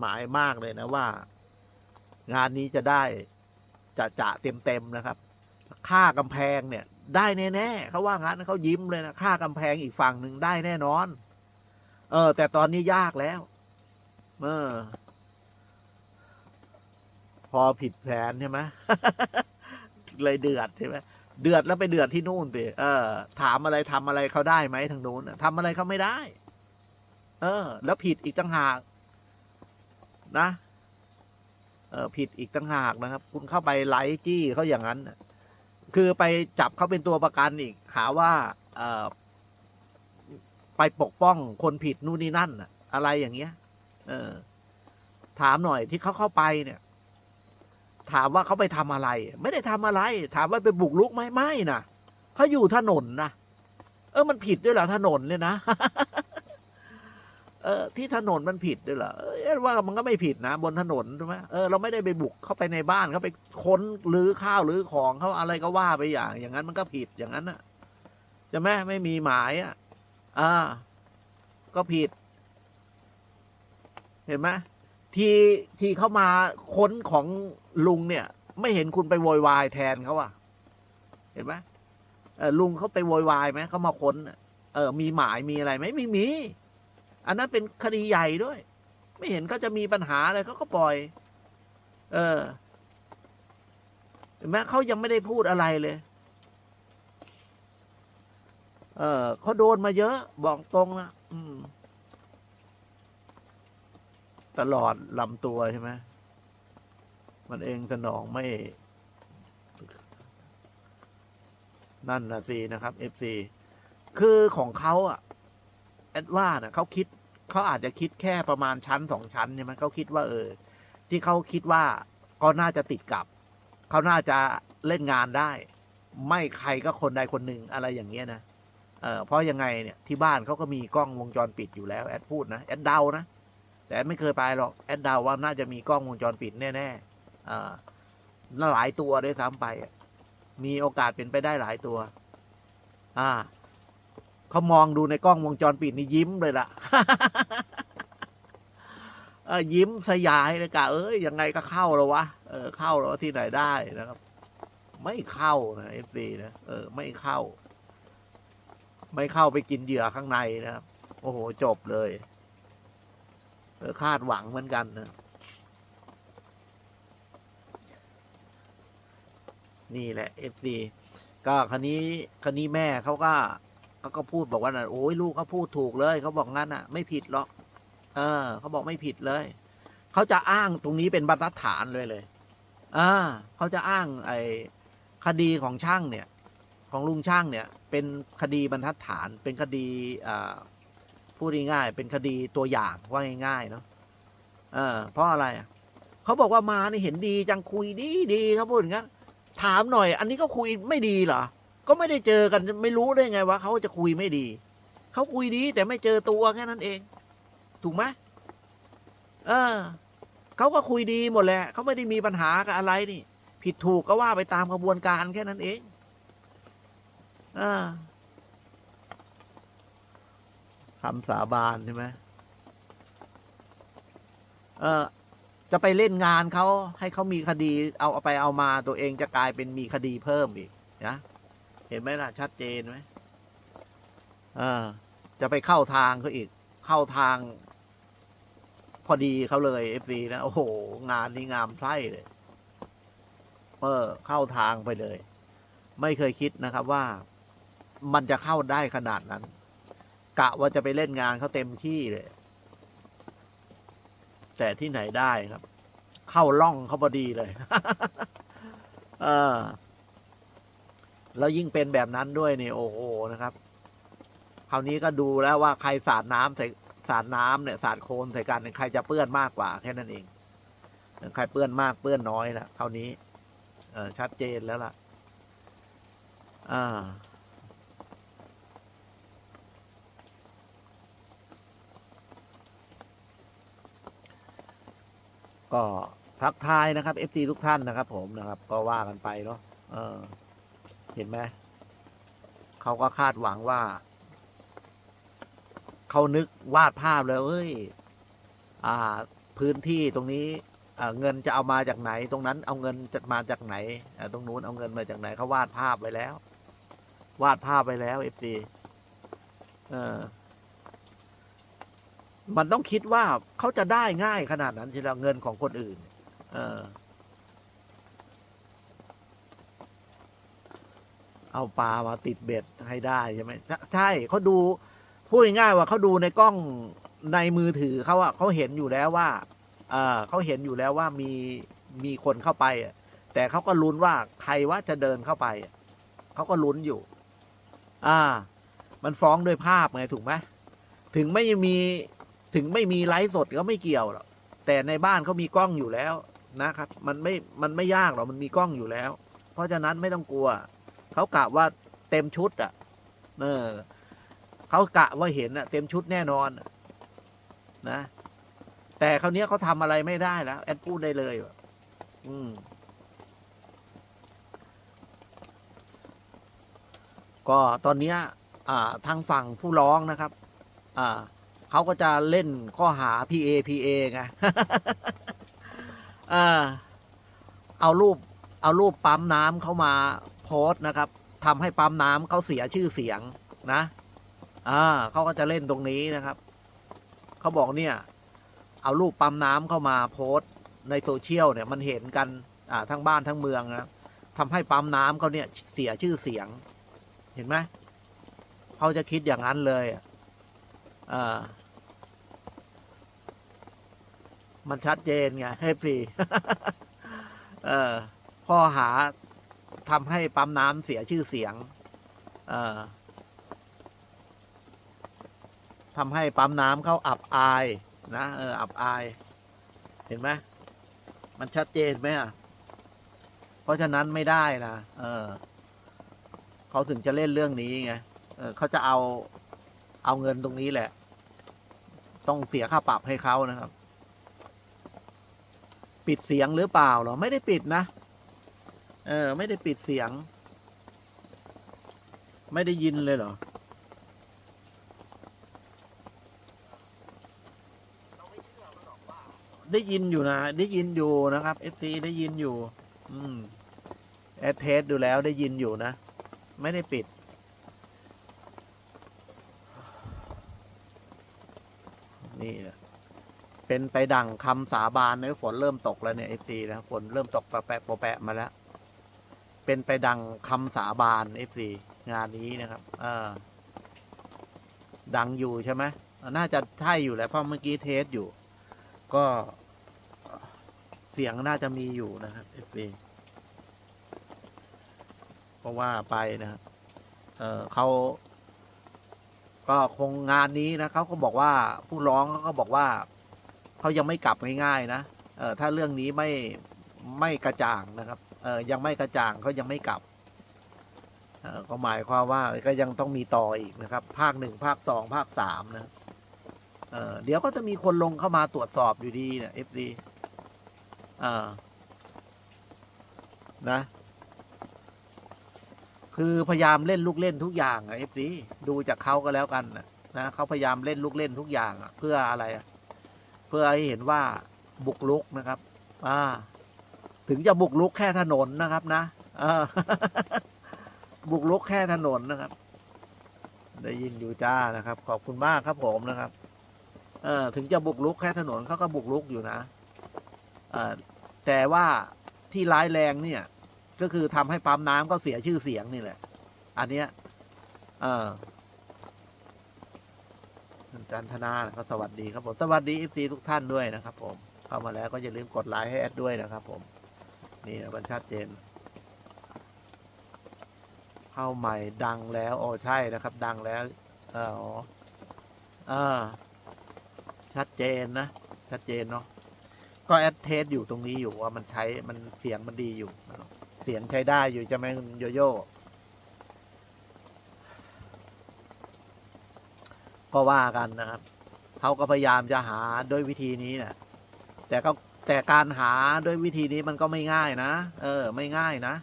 หมายมากเลยนะว่า งานนี้จะได้จะจะเต็มเต็มนะครับ ค่ากำแพงเนี่ย ได้แน่ๆเขาว่างั้นเขายิ้มเลยนะค่ากำแพงอีกฝั่งหนึ่งได้แน่นอน เออ แต่ตอนนี้ยากแล้ว เออ พอผิดแผนใช่ไหมเลยเดือดใช่ไหมเดือดแล้วไปเดือดที่นู่นสิเออ ถามอะไรทำอะไรเขาได้ไหมทางโน้นน่ะทำอะไรเขาไม่ได้ เออ แล้วผิดอีกต่างหาก นะเออผิดอีกต่างหากนะครับ คุณเข้าไปไล่จี้เขาอย่างนั้น คือไปจับเขาเป็นตัวประกันอีก หาว่าเออไปปกป้องคนผิดนู่นนี่นั่นอะไรอย่างเงี้ย เออ ถามหน่อยที่เขาเข้าไปเนี่ย ถามว่าเขาไปทำอะไร ไม่ได้ทำอะไร ถามว่าไปบุกรุกไหมไม่นะเขาอยู่ถนนนะเออมันผิดด้วยเหรอถนนเนี่ยนะ เออที่ถนนมันผิดด้วยเหรอเออว่ามันก็ไม่ผิดนะ บนถนนใช่ไหมเออเราไม่ได้ไปบุกเข้าไปในบ้านเขาไปค้นหรือข้าวหรือของเขาอะไรก็ว่าไปอย่าง อย่างนั้นมันก็ผิดอย่างนั้นน่ะจะไหมไม่มีหมายอะอ่าก็ผิด เห็นไหมทีทีเข้ามาค้นของลุงเนี่ย ไม่เห็นคุณไปโวยวายแทนเขาอะเห็นไหมเออลุงเขาไปโวยวายไหมเขามาค้น เออ มีหมายมีอะไรไหมไม่มี อันนั้นเป็นคดีใหญ่ด้วย ไม่เห็นเขาจะมีปัญหาอะไรเขาก็ปล่อย เออเห็นไหมเขายังไม่ได้พูดอะไรเลย เออเขาโดนมาเยอะ บอกตรงนะอืมตลอดลำตัวใช่ไหมมันเองสนองไม่ นั่นนะสินะครับ FC คือของเขาอะ แอดว่านะเขาคิดเขาอาจจะคิดแค่ประมาณชั้นสองชั้นใช่ไหมเขาคิดว่า เออ ที่เขาคิดว่าก็น่าจะติดกับ เขาน่าจะเล่นงานได้ ไม่ใครก็คนใดคนหนึ่งอะไรอย่างเงี้ยนะเออเพราะยังไงเนี่ยที่บ้านเขาก็มีกล้องวงจรปิดอยู่แล้วแอดพูดนะแอดเดานะแต่ไม่เคยไปหรอกแอดเดาว่าน่าจะมีกล้องวงจรปิดแน่ๆอ่าหลายตัวด้วยซ้ำไปมีโอกาสเป็นไปได้หลายตัว อ่า เขามองดูในกล้องวงจรปิดนี่ยิ้มเลยล่ะยิ้มสยายเลยกะเอ้ยยังไงก็เข้าแล้ววะเออเข้าแล้วที่ไหนได้นะครับ ไม่เข้านะเอฟซีนะเออ ไม่เข้า ไม่เข้าไปกินเหยื่อข้างในนะครับ โอ้โหจบเลยเออคาดหวังเหมือนกันนะนี่แหละเอฟซีก็คันนี้คันนี้แม่เขาก็ เขาก็พูดบอกว่าน่ะโอ้ยลูกเขาพูดถูกเลยเขาบอกงั้นอะ ไม่ผิดหรอก เออเขาบอกไม่ผิดเลยเขาจะอ้างตรงนี้เป็นบรรทัดฐานเลยเลยอ่าเขาจะอ้างไอ้คดีของช่างเนี่ย ของลุงช่างเนี่ย เป็นคดีบรรทัดฐาน เป็นคดีอ่าพูดง่ายๆเป็นคดีตัวอย่างว่าง่ายๆเนาะเออ เพราะอะไรเขาบอกว่ามานี่เห็นดีจังคุยดีดีเขาพูดอย่างนั้นถามหน่อย อันนี้ก็คุยไม่ดีเหรอ ก็ไม่ได้เจอกันไม่รู้ได้ไงว่าเขาจะคุยไม่ดี เขาคุยดีแต่ไม่เจอตัวแค่นั้นเอง ถูกไหมเออเขาก็คุยดีหมดแหละเขาไม่ได้มีปัญหากับอะไรนี่ ผิดถูกก็ว่าไปตามกระบวนการแค่นั้นเองอ่าคำสาบานใช่ไหมเออจะไปเล่นงานเขาให้เขามีคดีเอาเอาไปเอามาตัวเองจะกลายเป็นมีคดีเพิ่มอีกนะ เห็นไหมล่ะ ชัดเจนไหมเออจะไปเข้าทางเขาอีก เข้าทาง พอดีเขาเลยเอฟซีนะ โอ้โห งานนี้งามไส้เลย เออ เข้าทางไปเลย ไม่เคยคิดนะครับว่ามันจะเข้าได้ขนาดนั้น กะว่าจะไปเล่นงานเขาเต็มที่เลย แต่ที่ไหนได้ครับ เข้าล่องเขาพอดีเลย เออ แล้วยิ่งเป็นแบบนั้นด้วยเนี่ยโอ้โหนะครับ คราวนี้ก็ดูแล้วว่าใครสาดน้ำใส่สาดน้ำเนี่ยสาดโคลนใส่กันใครจะเปื้อนมากกว่าแค่นั้นเองใครเปื้อนมากเปื้อนน้อยละคราวนี้ เออชัดเจนแล้วล่ะ อ่าก็ทักทายนะครับ FC ทุกท่านนะครับ ผมนะครับ ก็ว่ากันไปเนาะเออ เห็นไหมเขาก็คาดหวังว่า เขานึกวาดภาพเลยเอ้ย อ่า พื้นที่ตรงนี้เงินจะเอามาจากไหน ตรงนั้นเอาเงินจะมาจากไหนตรงนู้นเอาเงินมาจากไหนเขาวาดภาพไว้แล้ว วาดภาพไว้แล้วเอฟซีเออมันต้องคิดว่าเขาจะได้ง่ายขนาดนั้นใช่ไหมเงินของคนอื่น เออ เอาปลามาติดเบ็ดให้ได้ใช่ไหมใช่เขาดูพูดง่ายๆว่าเขาดูในกล้องในมือถือเขาอะเขาเห็นอยู่แล้วว่าเออเขาเห็นอยู่แล้วว่ามีมีคนเข้าไปแต่เขาก็ลุ้นว่าใครว่าจะเดินเข้าไปเขาก็ลุ้นอยู่ อ่า มันฟ้องด้วยภาพไงถูกไหมถึงไม่มีถึงไม่มีไลฟ์สดก็ไม่เกี่ยวหรอกแต่ในบ้านเขามีกล้องอยู่แล้วนะครับ มันไม่มันไม่ยากหรอกมันมีกล้องอยู่แล้ว เพราะฉะนั้นไม่ต้องกลัว เขากะว่าเต็มชุดอะ เออเขากะว่าเห็นอะ เต็มชุดแน่นอนนะ แต่คราวเนี้ยเขาทำอะไรไม่ได้แล้วแอดพูดได้เลย อืมก็ตอนเนี้ยอ่าทางฝั่งผู้ร้องนะครับอ่าเขาก็จะเล่นข้อหา PA PA ไงอ่าเอารูป เอารูปปั๊มน้ำเข้ามา โพสต์นะครับทำให้ปั๊มน้ำเขาเสียชื่อเสียงนะ อ่าเขาก็จะเล่นตรงนี้นะครับ เขาบอกเนี่ย เอารูปปั๊มน้ำเข้ามาโพสต์ในโซเชียลเนี่ยมันเห็นกัน อ่าทั้งบ้านทั้งเมืองนะทำให้ปั๊มน้ำเขาเนี่ยเสียชื่อเสียง เห็นไหมเขาจะคิดอย่างนั้นเลยอะอ่ามันชัดเจนไงเฮฟซีเออข้อหา ทำให้ปั๊มน้ำเสียชื่อเสียง เออทำให้ปั๊มน้ำเขาอับอายนะเอออับอาย เห็นไหมมันชัดเจนไหมอะ เพราะฉะนั้นไม่ได้นะเออเขาถึงจะเล่นเรื่องนี้ไงเออเขาจะเอาเอาเงินตรงนี้แหละ ต้องเสียค่าปรับให้เขานะครับ ปิดเสียงหรือเปล่าเหรอ ไม่ได้ปิดนะ เออ ไม่ได้ปิดเสียง ไม่ได้ยินเลยเหรอได้ยินอยู่นะ ได้ยินอยู่นะครับเอฟซีได้ยินอยู่ อืมแอดเทสดูแล้วได้ยินอยู่นะ ไม่ได้ปิด นี่นะเป็นไปดั่งคำสาบานเนื้อฝนเริ่มตกแล้วเนี่ยเอฟซีนะฝนเริ่มตกแปะแปะโปะแปะมาแล้ว เป็นไปดังคำสาบานเอฟซีงานนี้นะครับ เออ ดังอยู่ใช่ไหมน่าจะใช่อยู่แหล้วเพราะเมื่อกี้เทสอยู่ ก็เสียงน่าจะมีอยู่นะครับเอฟซีเพราะว่าไปนะครับเออเขาก็คงงานนี้นะเขาก็บอกว่าผู้ร้องเขาก็บอกว่าเขายังไม่กลับง่ายๆนะเออถ้าเรื่องนี้ไม่ไม่กระจ่างนะครับ ยังไม่กระจ่างเขายังไม่กลับเออก็หมายความว่าก็ยังต้องมีต่ออีกนะครับ ภาคหนึ่งภาคสองภาคสามนะเออเดี๋ยวก็จะมีคนลงเข้ามาตรวจสอบอยู่ดีเนี่ยเอฟซีอ่านะ คือพยายามเล่นลูกเล่นทุกอย่างอะเอฟซีดูจากเขาก็แล้วกันนะนะเขาพยายามเล่นลูกเล่นทุกอย่างอะเพื่ออะไรอะเพื่อให้เห็นว่าบุกลุกนะครับ อ่า ถึงจะบุกลุกแค่ถนนนะครับนะอบุกลุกแค่ถนนนะครับ ได้ยินอยู่จ้านะครับ ขอบคุณมากครับผมนะครับ เออถึงจะบุกลุกแค่ถนนเขาก็บุกลุกอยู่นะเออแต่ว่าที่ร้ายแรงเนี่ย ก็คือทำให้ปั๊มน้ำก็เสียชื่อเสียงนี่แหละ อันเนี้ย เออจันทนานะครับสวัสดีครับผม สวัสดีเอฟซีทุกท่านด้วยนะครับผม เข้ามาแล้วก็อย่าลืมกดไลค์ให้แอดด้วยนะครับผม นี่นะมันชัดเจนเข้าใหม่ดังแล้วโอ้ใช่นะครับ ดังแล้วเอออ๋อเออชัดเจนนะ ชัดเจนเนาะก็แอดเทสอยู่ตรงนี้อยู่ว่ามันใช้มันเสียงมันดีอยู่ เสียงใช้ได้อยู่จะไหมโยโย่ก็ว่ากันนะครับเขาก็พยายามจะหาด้วยวิธีนี้นะแต่ก็ แต่การหาด้วยวิธีนี้มันก็ไม่ง่ายนะ เออ ไม่ง่ายนะ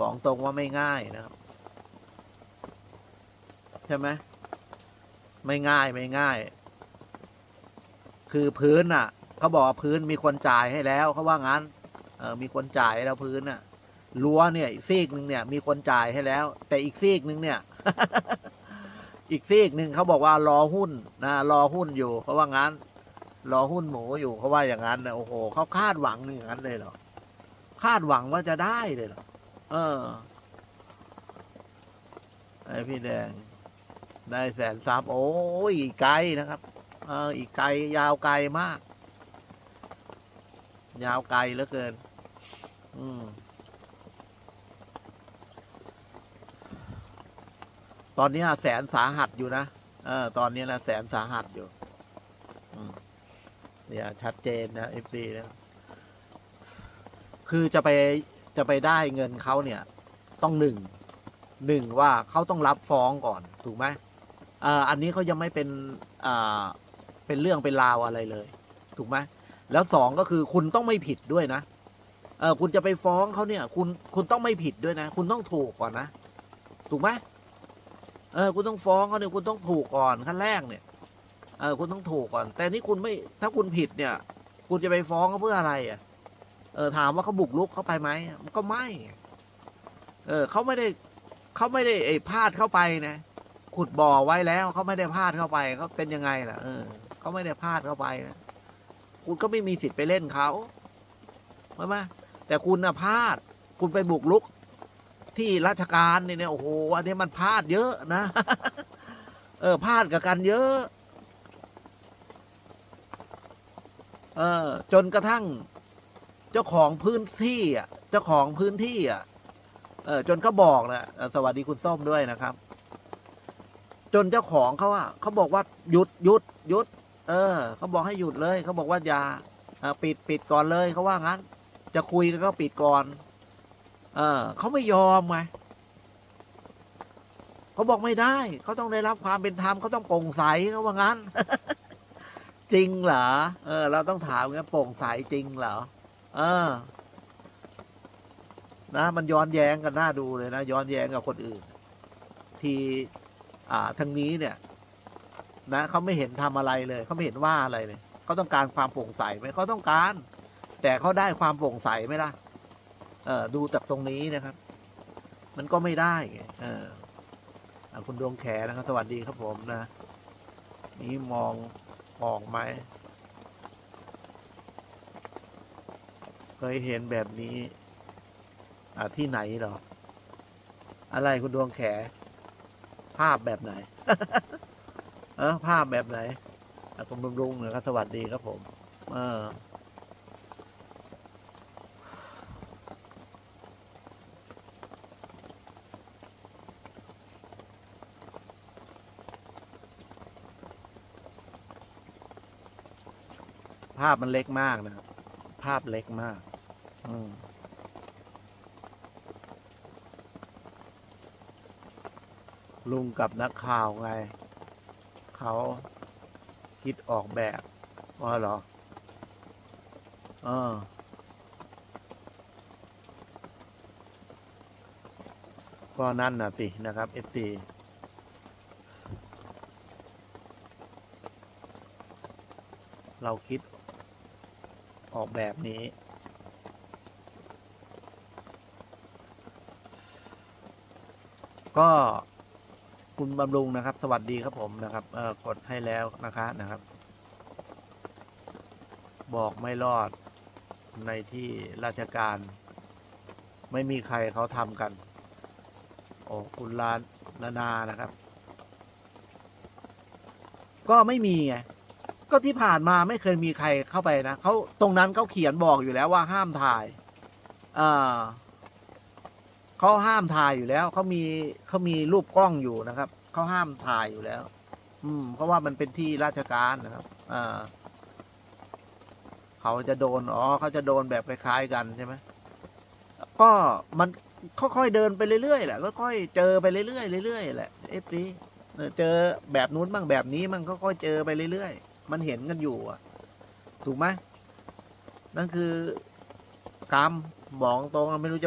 บอกตรงว่าไม่ง่ายนะครับ ใช่ไหมไม่ง่ายไม่ง่าย คือพื้นอะเขาบอกว่าพื้นมีคนจ่ายให้แล้วเขาว่างั้น เออมีคนจ่ายแล้วพื้นน่ะรั้วเนี่ยซีกหนึ่งเนี่ย มีคนจ่ายให้แล้ว แต่อีกซีกหนึ่งเนี่ย อีกซีกหนึ่งเขาบอกว่ารอหุ้นนะรอหุ้นอยู่เขาว่างั้น รอหุ้นหมูอยู่เขาว่าอย่างนั้นนะโอ้โหเขาคาดหวังอย่างนั้นเลยเหรอคาดหวังว่าจะได้เลยเหรอเออไอพี่แดง ได้แสนซับโอ้ยอีกไกลนะครับ เออ อีกไกลยาวไกลมาก ยาวไกลเหลือเกิน อืมตอนนี้แสนสาหัสอยู่นะ เออ ตอนนี้นะแสนสาหัสอยู่ อืม เนี่ยชัดเจนนะเอฟซีนะคือจะไปจะไปได้เงินเขาเนี่ย ต้องหนึ่งหนึ่งว่าเขาต้องรับฟ้องก่อนถูกไหมอ่าอันนี้เขายังไม่เป็นอ่าเป็นเรื่องเป็นราวอะไรเลย ถูกไหมแล้วสองก็คือคุณต้องไม่ผิดด้วยนะเออคุณจะไปฟ้องเขาเนี่ย คุณคุณต้องไม่ผิดด้วยนะ คุณต้องถูกก่อนนะ ถูกไหมเออ คุณต้องฟ้องเขาเนี่ยคุณต้องถูกก่อนขั้นแรกเนี่ย เออคุณต้องถูกก่อน แต่นี่คุณไม่ถ้าคุณผิดเนี่ย คุณจะไปฟ้องเขาเพื่ออะไรอะเออถามว่าเขาบุกรุกเข้าไปไหมมันก็ไม่ เออเขาไม่ได้เขาไม่ได้ไอ้พลาดเข้าไปนะขุดบ่อไว้แล้วเขาไม่ได้พลาดเข้าไปเขาเป็นยังไงล่ะ เออเขาไม่ได้พลาดเข้าไปนะคุณก็ไม่มีสิทธิ์ไปเล่นเขาใช่ไหมแต่คุณนะพลาด คุณไปบุกลุก ที่ราชการนี่เนี่ยโอ้โหอันนี้มันพลาดเยอะนะ เออพลาดกับกันเยอะ เออ จนกระทั่ง เจ้าของพื้นที่อะ เจ้าของพื้นที่อะ เออ จนเขาบอกนะสวัสดีคุณส้มด้วยนะครับ จนเจ้าของเขาอะเขาบอกว่าหยุดหยุดหยุด เออเขาบอกให้หยุดเลยเขาบอกว่าอย่าปิดปิดก่อนเลยเขาว่างั้น จะคุยกันก็ปิดก่อน เออเขาไม่ยอมไงเขาบอกไม่ได้ เขาต้องได้รับความเป็นธรรมเขาต้องโปร่งใสเขาว่างั้น จริงเหรอ เออ เราต้องถามงั้นโปร่งใสจริงเหรอ เออ นะ มันย้อนแย้งกันน่าดูเลยนะย้อนแย้งกับคนอื่น ที่อ่าทางนี้เนี่ย นะเขาไม่เห็นทำอะไรเลยเขาไม่เห็นว่าอะไรเลยเขาต้องการความโปร่งใสไหมเขาต้องการ แต่เขาได้ความโปร่งใสไหมล่ะ เออดูจากตรงนี้นะครับ มันก็ไม่ได้ไงเออคุณดวงแขนะครับสวัสดีครับผมนะนี่มอง ออกไหม เคยเห็นแบบนี้ อ่าที่ไหนหรอ อะไรคุณดวงแข ภาพแบบไหน เออภาพแบบไหนอะคุณบำรุงนะครับสวัสดีครับผม เออ ภาพมันเล็กมากนะครับ ภาพเล็กมาก อืมลุงกับนักข่าวไง เขาคิดออกแบบว่าหรอเออก็นั่นน่ะสินะครับ FC เราคิด ออกแบบนี้ ก็คุณบำรุงนะครับ สวัสดีครับผมนะครับ เออกดให้แล้วนะคะนะครับ บอกไม่รอดในที่ราชการ ไม่มีใครเขาทำกัน โอ้คุณลานนานานะครับ ก็ไม่มีไง ก็ที่ผ่านมาไม่เคยมีใครเข้าไปนะเขาตรงนั้นเขาเขียนบอกอยู่แล้วว่าห้ามถ่ายอ่าเขาห้ามถ่ายอยู่แล้วเขามีเขามีรูปกล้องอยู่นะครับเขาห้ามถ่ายอยู่แล้ว อืม เพราะว่ามันเป็นที่ราชการนะครับอ่าเขาจะโดนอ๋อเขาจะโดนแบบคล้ายๆกันใช่ไหมก็มันค่อยๆเดินไปเรื่อยๆแหละค่อยๆเจอไปเรื่อยๆเรื่อยๆแหละเอฟซีเจอแบบนู้นบ้างแบบนี้มันค่อยๆเจอไปเรื่อยๆ มันเห็นกันอยู่อะ ถูกไหมนั่นคือกรรมบอกตรงไม่รู้จะ